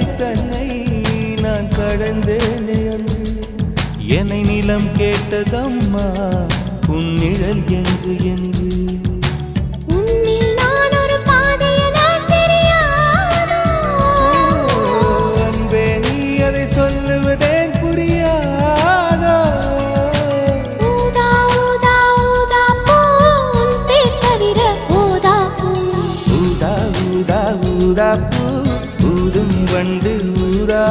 தன்னை நான் கடந்தேனே அன்று. என்னை நிலம் கேட்டதம்மா உன்னிழல் எங்கு என்று. சொல்லுவதேன் புரியாதோ? ஊதா ஊதா ஊதா பூ உன் பேர் தவிர ஊதா பூ. ஊதா ஊதா ஊதா கண்டு ஊரா